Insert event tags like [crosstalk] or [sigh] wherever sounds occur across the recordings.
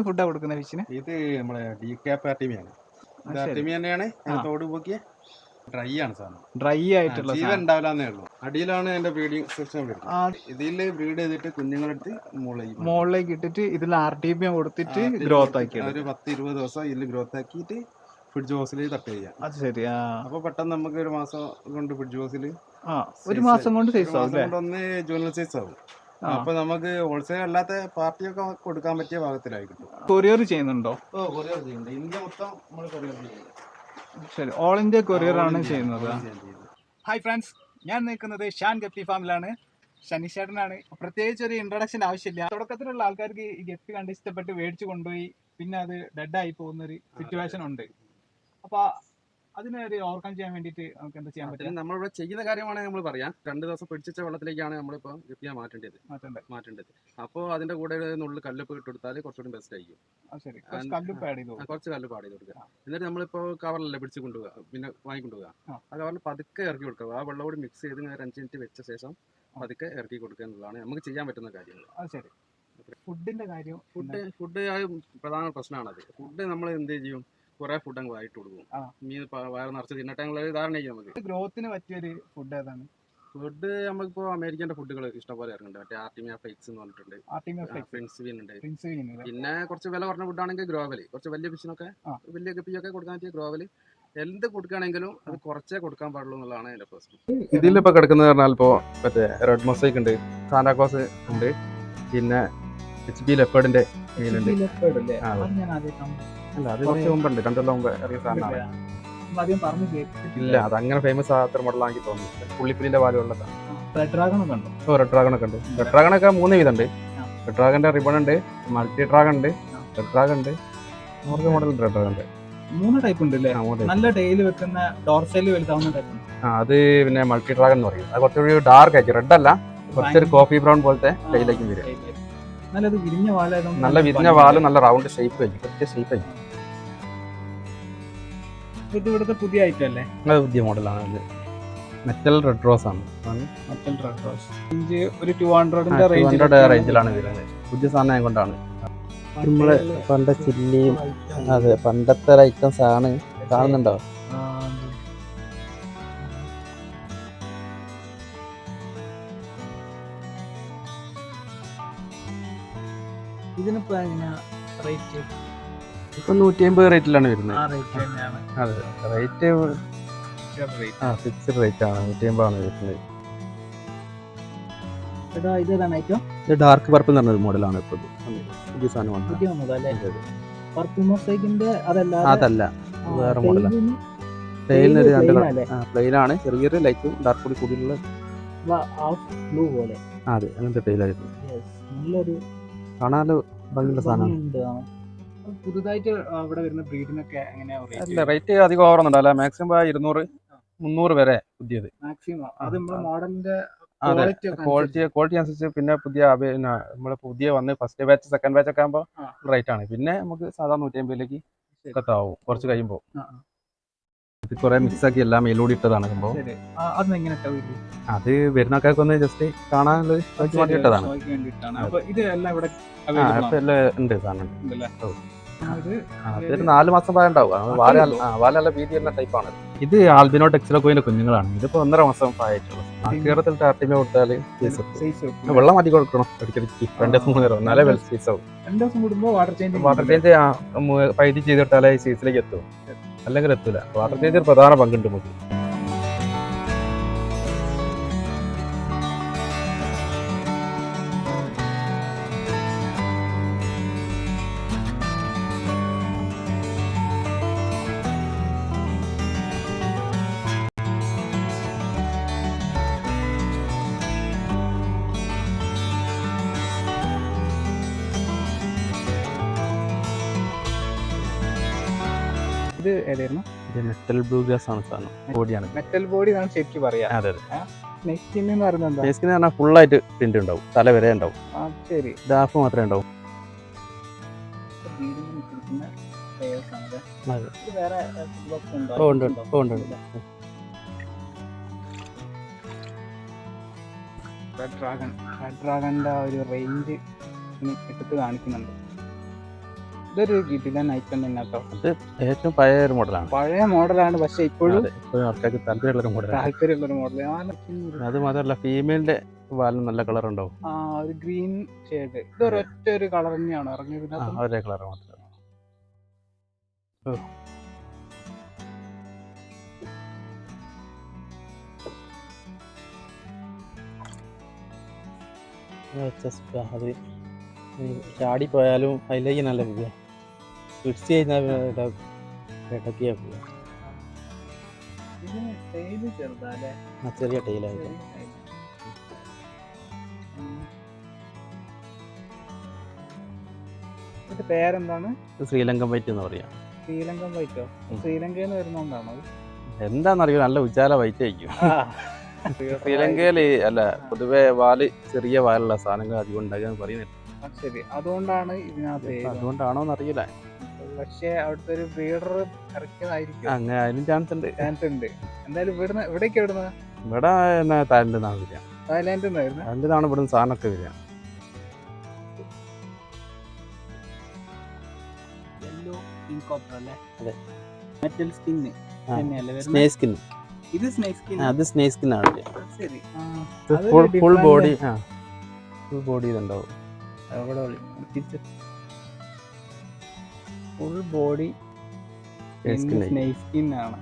എന്ത് ഫുഡാ കൊടുക്കുന്ന ഫിഷിന് ഇത് നമ്മളെ ഡി കാപ്പ് ആർട്ടിമിയാണ് ഇത്. ആർട്ടിമി തന്നെയാണ്. തോട് പോക്കിയ ഡ്രൈ ആണ് സാധനം. ഡ്രൈ ആയിട്ടുള്ള ജീവൻ. ഉണ്ടാവില്ലെന്നേ ഉള്ളൂ. അടിയിലാണ് എന്റെ ബ്രീഡിംഗ് സിസ്റ്റം വരുന്നത്. ഇതിൽ ബ്രീഡ് ചെയ്തിട്ട് കുഞ്ഞുങ്ങളെടുത്ത് മുകളിലേക്ക് മുകളിലേക്ക് ഇട്ടിട്ട് ഇതിൽ ആർ ടി പി കൊടുത്തിട്ട് ഗ്രോത്ത് ആക്കി ഒരു പത്ത് ഇരുപത് ദിവസം ഇതിൽ ഗ്രോത്ത് ആക്കിയിട്ട് ഫ്രിഡ്ജ് ഹോസിൽ തട്ട് ചെയ്യാം. അത് ശരി അപ്പൊ പെട്ടെന്ന് നമുക്ക് ഒരു മാസം കൊണ്ട് ഫ്രിഡ്ജ് ഹോസിൽ ഒരു മാസം കൊണ്ട് സൈസ് ആവും ഒന്ന് ജൂനിയർ സൈസ് ആവും. അപ്പൊ നമുക്ക് ഹോൾസെയിൽ അല്ലാത്ത പാർട്ടിയൊക്കെ കൊടുക്കാൻ പറ്റിയ ഭാഗത്തിലായി കിട്ടും കൊറിയർ ചെയ്യുന്നുണ്ടോ? ഓ കൊറിയർ ചെയ്യുന്നുണ്ട്. ഇന്ത്യ മൊത്തം നമ്മൾ കൊറിയർ ചെയ്യുന്നുണ്ട് ശരി. ഓൾ ഇന്ത്യ കൊറിയർ ആണ് ചെയ്യുന്നത്. ഹായ് ഫ്രണ്ട്സ് ഞാൻ നിൽക്കുന്നത് ഷാൻ ഗപ്പി ഫാമിലാണ്. ശനിശേട്ടനാണ് പ്രത്യേകിച്ച് ഒരു ഇൻട്രൊഡക്ഷൻ ആവശ്യമില്ല. തുടക്കത്തിലുള്ള ആൾക്കാർക്ക് ഈ ഗപ്പി കണ്ട് ഇഷ്ടപ്പെട്ട് മേടിച്ചു കൊണ്ടുപോയി. പിന്നെ അത് ഡെഡായി പോകുന്ന ഒരു സിറ്റുവേഷൻ ഉണ്ട്. അപ്പൊ അതിനെ ഒരു ഓവർകം ചെയ്യാൻ വേണ്ടിയിട്ട് നമുക്ക് എന്താ ചെയ്യാൻ പറ്റും നമ്മളിവിടെ ചെയ്യുന്ന കാര്യമാണ് നമ്മൾ പറയാം. രണ്ട് ദിവസം പിടിച്ച വെള്ളത്തിലേക്കാണ് നമ്മളിപ്പോൾ ഗപ്പിയാൻ മാറ്റേണ്ടത്. മാറ്റണ്ടേ മാറ്റേണ്ടത്. അപ്പോ അതിന്റെ കൂടെ ഒരു നുള്ളിൽ കല്ലുപ്പ് ഇട്ട് കൊടുത്താൽ കുറച്ചുകൂടി ബെസ്റ്റ് ആയിരിക്കും. കുറച്ച് കല്ലുപ്പ് ആഡ് ചെയ്തു കൊടുക്കുക എന്നിട്ട് നമ്മളിപ്പോൾ കവറിലല്ലേ പിടിച്ച് കൊണ്ടുപോകുക പിന്നെ വാങ്ങിക്കൊണ്ടുപോകുക ആ. കവറിൽ പതുക്കെ ഇറക്കി കൊടുക്കുക. ആ വെള്ളം കൂടി മിക്സ് ചെയ്ത് ഒരു അഞ്ച് മിനിറ്റ് വെച്ച ശേഷം പതുക്കെ ഇറക്കി കൊടുക്കുക എന്നുള്ളതാണ് നമുക്ക് ചെയ്യാൻ പറ്റുന്ന കാര്യങ്ങൾ ശരി. ഫുഡിന്റെ കാര്യം ഫുഡ് ഫുഡ് പ്രധാന പ്രശ്നമാണത് ഫുഡ് നമ്മൾ എന്ത് ചെയ്യും? കുറേ ഫുഡ് അങ്ങ് വായിട്ട് കൊടുക്കും. ആ. മീൻ വയറ് നിറച്ച് തിന്നട്ടെ ധാരണ ചെയ്യും നമുക്ക്. ഗ്രോത്തിന് പറ്റിയൊരു ഫുഡ് ഏതാണ്? ഫുഡ് നമ്മളിപ്പോ അമേരിക്കന്റെ ഫുഡുകൾ ഇഷ്ടംപോലെ ഇറങ്ങുന്നുണ്ട്. മറ്റേ ആർട്ടിമിയ ഫ്ലൈക്സ് എന്ന് പറഞ്ഞിട്ടുണ്ട്. ഉണ്ട്. പിന്നെ കുറച്ച് വില കുറഞ്ഞ ഫുഡാണെങ്കിൽ ഗ്രോവൽ കുറച്ച് വലിയ ഫിഷിനൊക്കെ വലിയ ഗപ്പിയൊക്കെ കൊടുക്കാൻ പറ്റിയ ഗ്രോവൽ എന്ത് കൊടുക്കുകയാണെങ്കിലും അത് കുറച്ചേ കൊടുക്കാൻ പാടുള്ളൂ എന്നുള്ളതാണ് എന്റെ പ്രശ്നം ഇതിലിപ്പോ കിടക്കുന്നത് പറഞ്ഞാൽ ഇപ്പോ മറ്റേ റെഡ് മൊസൈക്ക് ഉണ്ട് സാന്റാക്ലോസ് ഉണ്ട് പിന്നെ എച്ച് പി ലെപ്പേർഡിന്റെ മീനുണ്ട്. അല്ല അത് കുറച്ച് മുമ്പുണ്ട് രണ്ടെല്ലാം മുമ്പ് ഇറങ്ങിയ സാധനമാണ്. ആദ്യം പറഞ്ഞു ഇല്ല അത് അങ്ങനെ ഫേമസ് ആകാത്ത മോഡലാണെങ്കിൽ തോന്നുന്നു പുള്ളിപ്പുലിന്റെ പാലുള്ള റെഡ് ഡ്രാഗൺ ഒക്കെ ഉണ്ടോ? ഓ റെഡ് ഡ്രാഗൺ ഒക്കെ ഉണ്ട്. റെഡ് ഡ്രാഗൺ ഒക്കെ മൂന്ന് വിധം ഉണ്ട് റെഡ് ഡ്രാഗന്റെ റിബൺ ഉണ്ട് മൾട്ടി ഡ്രാഗൺ ഉണ്ട് റെഡ് ഡ്രാഗൺ ഉണ്ട്. നൂറ് മോഡൽ റെഡ് ഡ്രാഗൺ ഉണ്ട് മൂന്ന് ടൈപ്പ് ഉണ്ട് അല്ലേ. നല്ല ഡെയിലി വെക്കുന്ന ഡോർസൈൽ വലുതാവുന്ന ടൈപ്പ് ആ അത് പിന്നെ മൾട്ടി ഡ്രാഗൺ എന്ന് പറയും. അത് കുറച്ചൊരു ഡാർക്ക് ആയിരിക്കും. റെഡ് അല്ല കുറച്ചൊരു കോഫി ബ്രൗൺ പോലത്തെ ഡൈയിലേക്കും വരും നല്ലത് വിരിഞ്ഞ വാലായതുകൊണ്ട് നല്ല വിരിഞ്ഞ വാലും നല്ല റൗണ്ട് ഷേപ്പ് ആയിരിക്കും. കൃത്യ ഷേപ്പ് ആയിരിക്കും. ഇത് ഇവിടുത്തെ പുതിയ ഐറ്റം അല്ലേ? അത് പുതിയ മോഡലാണ് അത് മെറ്റൽ റെഡ് റോസ് ആണ്. മെറ്റൽ റെഡ് റോസ് ഇഞ്ച് ഒരു ടു ഹൺഡ്രഡിന്റെ ഹൺഡ്രഡ് റേഞ്ചിലാണ് വരുന്നത്. പുതിയ സാധനം കൊണ്ടാണ് നമ്മൾ പണ്ട ചില്ലിയും അതെ പണ്ടത്തെ ഐറ്റംസ് ആണ് കാണുന്നുണ്ടോ? ഇതിനിപ്പോ എങ്ങനെയാ റേറ്റ് ഇപ്പൊ നൂറ്റി അമ്പത് റേറ്റിലാണ് വരുന്നത്. അതെ. റേറ്റ് ആ ഫിക്സ്ഡ് റേറ്റ് ആണ്. നൂറ്റി അമ്പതാണ് വരുന്നത് ഇതാ ഡാർക്ക് പർപ്പിൾ എന്ന് പറഞ്ഞൊരു മോഡലാണ് ഇപ്പോൾ. പുതിയ സാധനം അതല്ല. വേറെ മോഡലാണ് പ്ലെയിനൊരു രണ്ട് പ്ലെയിൻ ആണ്. ചെറിയൊരു ലൈറ്റും ഡാർക്ക് കൂടി കൂടിയുള്ള അതെ. അങ്ങനത്തെ ടൈലായിരുന്നു കാണാനോ ഭംഗിയുള്ള സാധനമാണ്. പുതുതായിട്ട് അവിടെ വരുന്ന ബ്രീഡിനൊക്കെ എങ്ങനെയാ റേറ്റ് അധികം ഓവർന്നുണ്ടല്ല മാക്സിമം ഇരുന്നൂറ് മുന്നൂറ് വരെ പുതിയത്. മാക്സിമം അത് നമ്മുടെ മോഡലിന്റെ അതെ. ക്വാളിറ്റി ക്വാളിറ്റി അനുസരിച്ച്. പിന്നെ പുതിയ നമ്മളെ പുതിയ വന്ന് ഫസ്റ്റ് ബാച്ച് സെക്കൻഡ് ബാച്ച് ഒക്കെ ആകുമ്പോൾ റേറ്റ് ആണ്. പിന്നെ നമുക്ക് സാധാരണ നൂറ്റി അമ്പതിലേക്ക് ശരി. കത്താവും കുറച്ച് കഴിയുമ്പോൾ. ഇത് കുറെ മിക്സ് ആക്കി എല്ലാം മേലോടി ഇട്ടതാണ് സംഭവം. അത് വരുന്ന ആൾക്കാർക്ക് ഒന്ന് ജസ്റ്റ് കാണാനുള്ള വേണ്ടി ഇട്ടതാണ് ഉണ്ട് സാധനം അതൊരു നാല് മാസം പ്രായം ഉണ്ടാവും വാല ടൈപ്പാണ് ഇത് ആൽബിനോ ടെക്സിലോക്കോയിന്റെ കുഞ്ഞുങ്ങളാണ്. ഇതിപ്പോ ഒന്നര മാസം പ്രായമായിട്ടുള്ളത് കേരളത്തിൽ ടാർട്ടിമ കൊടുത്താൽ. വെള്ളം മാറ്റി കൊടുക്കണം. ഇടയ്ക്കിടയ്ക്ക് രണ്ട് ദിവസം മൂന്ന് നേരം എന്നാലേ വെൽ സീസ് ആവും. രണ്ട് ദിവസം കൂടുമ്പോ വാട്ടർ ചേഞ്ച് വാട്ടർ ചേഞ്ച് പൈതി ചെയ്തിട്ടാലേ സീസിലേക്ക് എത്തും അല്ലെങ്കിൽ എത്തില്ല വാട്ടർ ചേഞ്ച് പ്രധാന പങ്കുണ്ട് നമുക്ക് ഏതായിരുന്നു? ഇത് മെറ്റൽ ബ്ലൂ ഗ്ലാസ് ആണ് സാധനം. ബോഡിയാണ് മെറ്റൽ ബോഡി എന്നാണ് ശരിക്കും പറയാ. അതെ അതെ. നെക്സ്റ്റിൻ എന്ന് പറയുന്നത് എന്താ? ഫേസ്കിന് പറഞ്ഞാൽ ഫുള്ളായിട്ട് പ്രിന്റ് ഉണ്ടാവും. തല വരെ ഉണ്ടാവും. ആ ശരി. ഇത് ഹാഫ് മാത്രമേ ഉണ്ടാവും. ഉണ്ടോ? ഉണ്ട്, ഉണ്ട്. റെഡ് ഡ്രാഗൺ റെഡ് ഡ്രാഗണിന്റെ ഒരു റേഞ്ച് എടുത്ത് കാണിക്കുന്നുണ്ട്. ഇതൊരു കിട്ടില്ല ഐറ്റം തന്നെ കേട്ടോ. അത് ഏറ്റവും പഴയ ഒരു മോഡലാണ് പഴയ മോഡലാണ് പക്ഷെ ഇപ്പോഴും ആൾക്കാർക്ക് താല്പര്യമുള്ള ഒരു മോഡലാണ് താല്പര്യമുള്ള ഒരു മോഡൽ അത് മാത്രമല്ല ഫീമെയിലിന്റെ വാലിന് നല്ല കളർ ഉണ്ടാവും. ആ ഒരു ഗ്രീൻ ഷെയ്ഡ് ഇത് ഒരൊറ്റ ഒരു കളർ തന്നെയാണ് ഇറങ്ങിയത്? ഒരേ കളർ മാത്രമാണ് ചാടി പോയാലും അതിലേക്ക് നല്ല പോവുക പിടിച്ച് കഴിഞ്ഞാൽ ഇടക്കിയാ ചെറുതാ ചെറിയ. ഉം. പേരെന്താണ്? ശ്രീലങ്കൻ വൈറ്റ് എന്ന് പറയാം. ശ്രീലങ്കൻ വൈറ്റോ. ശ്രീലങ്കയിൽ നിന്ന് വരുന്നോണ്ടാണോ എന്താണെന്നറിയോ നല്ല ഉജാല വൈറ്റ് ആയിരിക്കും. [laughs] ശ്രീലങ്കയിൽ അല്ല പൊതുവെ വാൽ ചെറിയ വാലുള്ള സാധനങ്ങൾ അധികം ഉണ്ടാകുക പറയുന്നില്ല. ശരി. അതുകൊണ്ടാണ് ഇതിനകത്ത് പേര് വന്നത്. അതുകൊണ്ടാണോ എന്നറിയില്ല പക്ഷേ അവിടുത്തെ ഒരു ബ്രീഡർ ഇറക്കിയതായിരിക്കും അങ്ങനെ അതിനും ചാൻസ് ഉണ്ട്. ചാൻസ് ഉണ്ട്. എന്തായാലും ഇവിടുന്ന് ഇവിടേക്ക് എവിടുന്ന? ഇവിടെ എന്നാ തായ്ലൻഡിൽ നിന്നാണ് വരിക. തായ്ലാൻഡിൽ നിന്നായിരുന്നു തായ്ലൻഡിൽ നിന്നാണ് ഇവിടുന്ന് സാധനമൊക്കെ വരിക. യെല്ലോ അല്ലേ? അതെ. മെറ്റൽ സ്കിന്ന് സ്കിൻ ഇത് സ്നേക് സ്കിൻ അത് സ്നേക് സ്കിൻ ആണ്. ശരി. ഫുൾ ബോഡി ആ. ഫുൾ ബോഡി ഇതുണ്ടാവും. അവിടെ ഫുൾ ബോഡി ആണ്.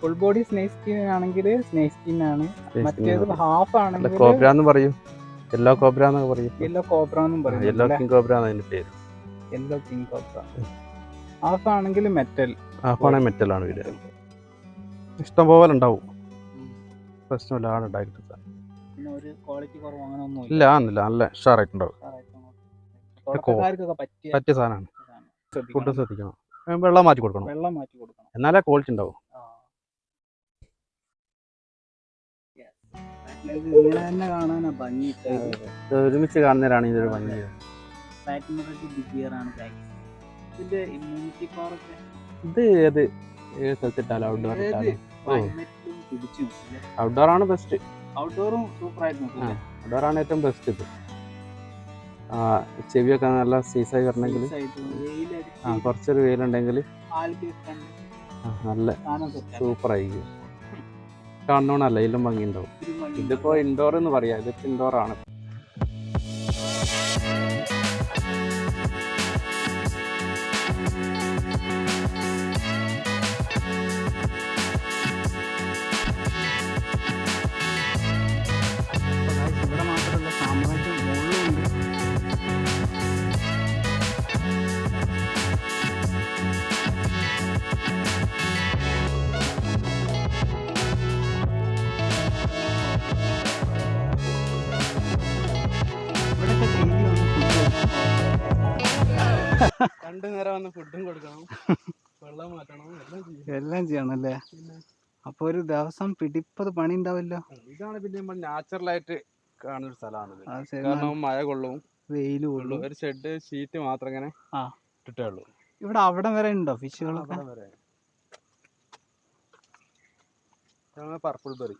ഫുൾ ബോഡി സ്നേഹ് സ്കിൻ ആണെങ്കിൽ സ്നേഹ് സ്കിൻ ആണ്. മറ്റേത് ഹാഫ് ആണെങ്കിൽ കോബ്ര എന്ന് പറയും. യെല്ലോ കോബ്ര എന്നൊക്കെ പറയും. യെല്ലോ കോബ്ര എന്നും യെല്ലോ കിങ് കോബ്ര എന്ന് അതിന്റെ പേര്. യെല്ലോ കിങ് കോബ്ര ഹാഫ് ആണെങ്കിൽ മെറ്റൽ ഹാഫാണ് മെറ്റൽ ആണ് വീട്. ഇഷ്ടം പോലെ ഉണ്ടാവും. പ്രശ്നമില്ല അങ്ങനെ ഒന്നും ഇല്ല. ആന്നില്ല നല്ല ഉഷാറായിട്ടുണ്ടാവും. പറ്റിയ സാധനമാണ്. ഫുഡ് ശ്രദ്ധിക്കണം. വെള്ളം മാറ്റി കൊടുക്കണം. വെള്ളം മാറ്റി കൊടുക്കണം. എന്നാലേ ക്വാളിറ്റി ഉണ്ടാവും. ഒരുമിച്ച് കാണുന്നവരാണ് ഇതൊരു ഭംഗി. ഇത് ഏത്? ഏത്? സ്ഥലത്തിട്ടാലും ഔട്ട്ഡോർ ഔട്ട്ഡോർ ആണ് ബെസ്റ്റ് ഔട്ട്ഡോറും സൂപ്പർ നിൽക്കില്ലേ ഔട്ട്ഡോർ ആണ് ഏറ്റവും ബെസ്റ്റ് ഇത്. ചെവിയൊക്കെ നല്ല സീസായി വരണമെങ്കിൽ ആ കുറച്ചൊരു വെയിലുണ്ടെങ്കിൽ നല്ല ആയിരിക്കും കാണണോണല്ല ഇതിലും ഭംഗി ഉണ്ടാവും ഇതിപ്പോ ഇൻഡോർ എന്ന് പറയാം. ഇതിപ്പോ ഇൻഡോർ ആണ്. രണ്ടു നേരം വന്ന് ഫുഡും കൊടുക്കണം. വെള്ളം മാറ്റണം എല്ലാം ചെയ്യണം എല്ലാം ചെയ്യണം അല്ലേ അപ്പൊ ഒരു ദിവസം പിടിപ്പത് പണി ഉണ്ടാവല്ലോ? ഇതാണ് പിന്നെ നമ്മൾ നാച്ചുറൽ ആയിട്ട് കാണുന്ന ഒരു സ്ഥലമാണ് കാരണം മഴ കൊള്ളും. വെയിൽ കൊള്ളും. ഒരു ഷെഡ് ഷീറ്റ് മാത്രം ഇങ്ങനെ ആ. ഇട്ടിട്ടേ ഉള്ളൂ ഇവിടെ അവിടം വരെ ഉണ്ടോ ഫിഷുകളൊക്കെ? പർപ്പിൾ ബെറി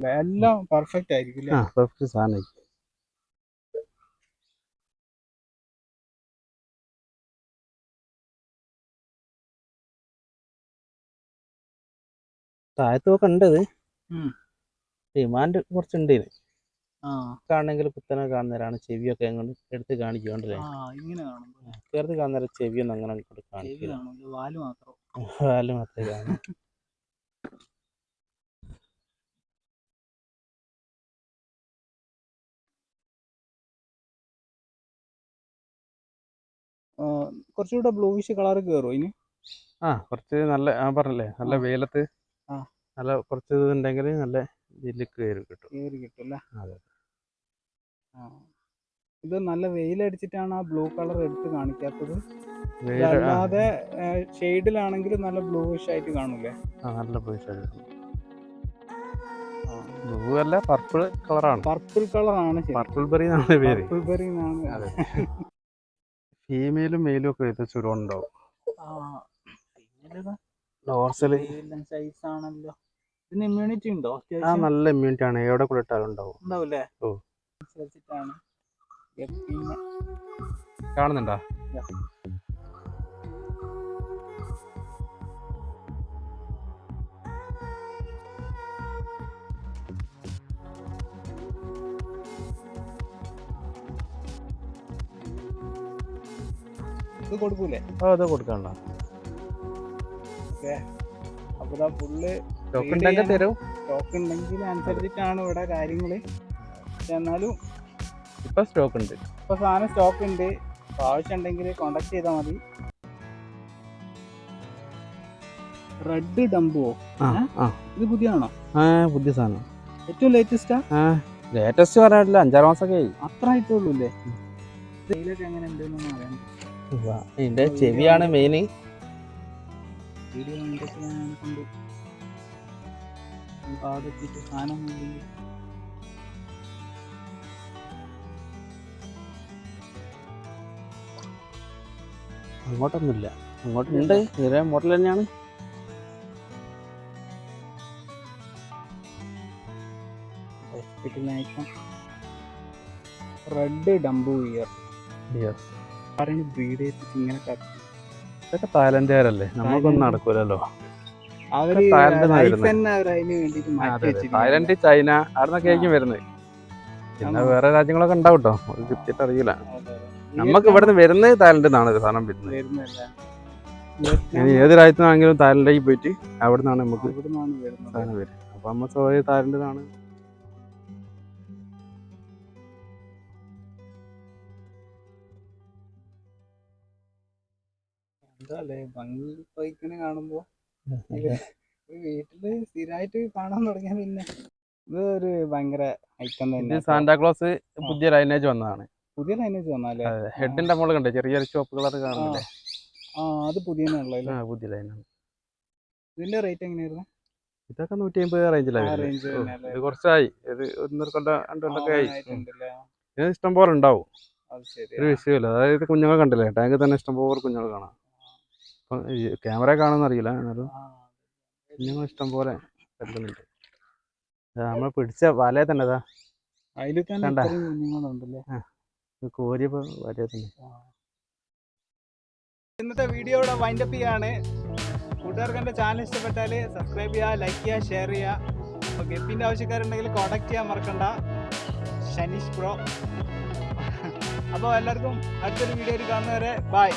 എല്ലാം പെർഫെക്റ്റ് ആയിരിക്കും ആ പെർഫെക്റ്റ് സാധനം താഴത്തൊക്കെ ഉണ്ട് ഇത് ഡിമാൻഡ് കുറച്ചുണ്ട് ഇതിന് കാണണമെങ്കിൽ കുത്തനെ കാണുന്നവരാണ്. ചെവിയൊക്കെ അങ്ങോട്ട് എടുത്ത് കാണിക്കണ്ടല്ലേ ചേർത്ത് കാണുന്നവരെ ചെവിയൊന്നും അങ്ങനെ അങ്ങോട്ട് കാണിക്കില്ല കാണും [laughs] വാൽ മാത്രമേ കാണൂ. കുറച്ചുകൂടെ ബ്ലൂയിഷ് കളർ കയറും ഇനി? ആ കുറച്ച് നല്ല ആ പറഞ്ഞല്ലേ? നല്ല. വെയിലത്ത്. നല്ല കുറച്ച് ഇത് ഉണ്ടെങ്കിൽ നല്ല ജില്ലിക്ക് കയറി കിട്ടും. കയറി കിട്ടും അല്ലേ അതെ. ഇത് നല്ല വെയിലടിച്ചിട്ടാണ് ആ ബ്ലൂ കളർ എടുത്ത് കാണിക്കാത്തത്. അല്ലാതെ ഷെയ്ഡിലാണെങ്കിൽ നല്ല ബ്ലൂഷ് ആയിട്ട് കാണൂലേ ആ, നല്ല പൈസ ബ്ലൂ അല്ല പർപ്പിൾ കളറാണ്. പർപ്പിൾ കളറാണ് പർപ്പിൾ ബെറി എന്നാണ് പേര്. പർപ്പിൾ ബെറി എന്നാണ്. ഫീമെയിലും മെയിലും ഒക്കെ ഇത് ആ. പിന്നെയിതാ ഡോർസൽ സൈസ് ആണല്ലോ. ഇതിന് ഇമ്മ്യൂണിറ്റി ഉണ്ടോ? ആ നല്ല ഇമ്മ്യൂണിറ്റി ആണ്. എവിടെ കൂടെ ഇട്ടാലും ഉണ്ടാവും. ഉണ്ടാവില്ലേ? ഓ. അനുസരിച്ചിട്ടാണ്. കാണുന്നുണ്ടോ? ഇത്. കൊടുക്കൂലേ? ആ അത് കൊടുക്കണ്ട അപ്പൊ ഇതാ ഫുള്ള് ഉണ്ടെങ്കിൽ തരും. സ്റ്റോക്ക് ഉണ്ടെങ്കിൽ അനുസരിച്ചിട്ടാണ് ഇവിടെ കാര്യങ്ങൾ. എന്നാലും ഇപ്പൊ സ്റ്റോക്ക് ഉണ്ട്. ഇപ്പൊ സാധനം സ്റ്റോക്ക് ഉണ്ട്. അപ്പൊ ആവശ്യം ഉണ്ടെങ്കിൽ കോണ്ടാക്ട് ചെയ്താൽ മതി റെഡ് ഡംബോ ഇത് പുതിയതാണോ? ആ പുതിയ സാധനം. ഏറ്റവും ലേറ്റസ്റ്റാ ലേറ്റസ്റ്റ് പറയാനില്ല അഞ്ചാറ് മാസമൊക്കെ ആയി. അത്ര ആയിട്ടുള്ളൂ അല്ലേ? സെയിലൊക്കെ എങ്ങനെ ഉണ്ടെന്നൊന്നും അറിയാൻ ഇതിന്റെ ചെവിയാണ് മെയിൻ വീഡിയോ കണ്ടിട്ട് ഞാൻ കണ്ടു സാധനം ഇല്ലെങ്കിൽ അങ്ങോട്ടൊന്നുമില്ല. അങ്ങോട്ടുണ്ട്. ഇതേ മോഡൽ തന്നെയാണ്. റെഡ് ഡംബു ഇയർ ഇയർ ആരാണ് ബ്രീഡ് ചെയ്തിട്ട് ഇങ്ങനെ കത്തി ഇതൊക്കെ തായ്ലൻഡുകാരല്ലേ? നമുക്കൊന്നും നടക്കൂലല്ലോ. തായ്ലൻഡ് ചൈന അവിടുന്നൊക്കെ ആയിരിക്കും വരുന്നത്. പിന്നെ വേറെ രാജ്യങ്ങളൊക്കെ ഉണ്ടാവും കേട്ടോ കൃത്യമായിട്ട് അറിയില്ല. നമുക്ക് ഇവിടെ നമുക്ക് ഇവിടുന്ന് വരുന്നത് തായ്ലൻഡിൽ നിന്നാണ് സാധനം വരുന്നത്. ഇനി ഏത് രാജ്യത്താണെങ്കിലും തായ്ലൻഡിലേക്ക് പോയിട്ട് അവിടെ നിന്നാണ് നമുക്ക് സാധനം വരുന്നത് അപ്പൊ നമ്മൾ സ്വാഭാവിക തായ്ലൻഡിൽ നിന്നാണ് എന്താ അല്ലേ ഭംഗി ബൈക്കിനെ കാണുമ്പോ വീട്ടിൽ സ്ഥിരമായിട്ട് കാണാൻ തുടങ്ങിയ പിന്നെ ഇത് ഒരു ഭയങ്കര ഐറ്റം തന്നെ സാന്റാക്ലോസ് പുതിയ ലൈനേജ് വന്നതാണ്. പുതിയ ലൈനേജ് വന്നാലേ? ഹെഡിന്റെ മുകളിൽ കണ്ടേ? ചെറിയ ചുവപ്പ് കളർ കാണുന്നില്ലേ? ആ അത് പുതിയ പുതിയ ലൈനാണ് ഇതിന്റെ റേറ്റ് എങ്ങനെയായിരുന്നു? ഇതൊക്കെ നൂറ്റി അമ്പത് റേഞ്ചിലായിരുന്നു കുറച്ചായി. ഇത് ഒന്നര കൊല്ലം രണ്ട് കൊല്ലമൊക്കെ ആയി. ഇത് ഇഷ്ടം പോലെ ഉണ്ടാവും ഒരു വിഷയമില്ല. അതായത് കുഞ്ഞുങ്ങൾ കണ്ടില്ലേ? ടാങ്കിൽ തന്നെ ഇഷ്ടംപോലെ കുഞ്ഞുങ്ങൾ കാണാം. ക്യാമറ കാണുമെന്ന് അറിയില്ല. എന്നാലും. കുഞ്ഞുങ്ങൾ ഇഷ്ടം പോലെ കരുതുന്നുണ്ട് നമ്മൾ പിടിച്ച വലയെ തന്നെ കുഞ്ഞുങ്ങളുണ്ടല്ലേ? കോരിയപ്പോ വലയെ തന്നെ. ഇന്നത്തെ വീഡിയോ ഇവിടെ വൈൻഡപ്പ് ചെയ്യാണ്. കൂട്ടുകാർക്ക് എന്റെ ചാനൽ ഇഷ്ടപ്പെട്ടാൽ സബ്സ്ക്രൈബ് ചെയ്യുക ലൈക്ക് ചെയ്യുക ഷെയർ ചെയ്യുക. ഓക്കെ ഗപ്പിന്റെ ആവശ്യക്കാരുണ്ടെങ്കിൽ കോൺടാക്ട് ചെയ്യാൻ മറക്കണ്ട. ഷനീഷ് പ്രോ അപ്പോൾ എല്ലാവർക്കും അടുത്തൊരു വീഡിയോയിൽ കാണുന്നവരെ ബൈ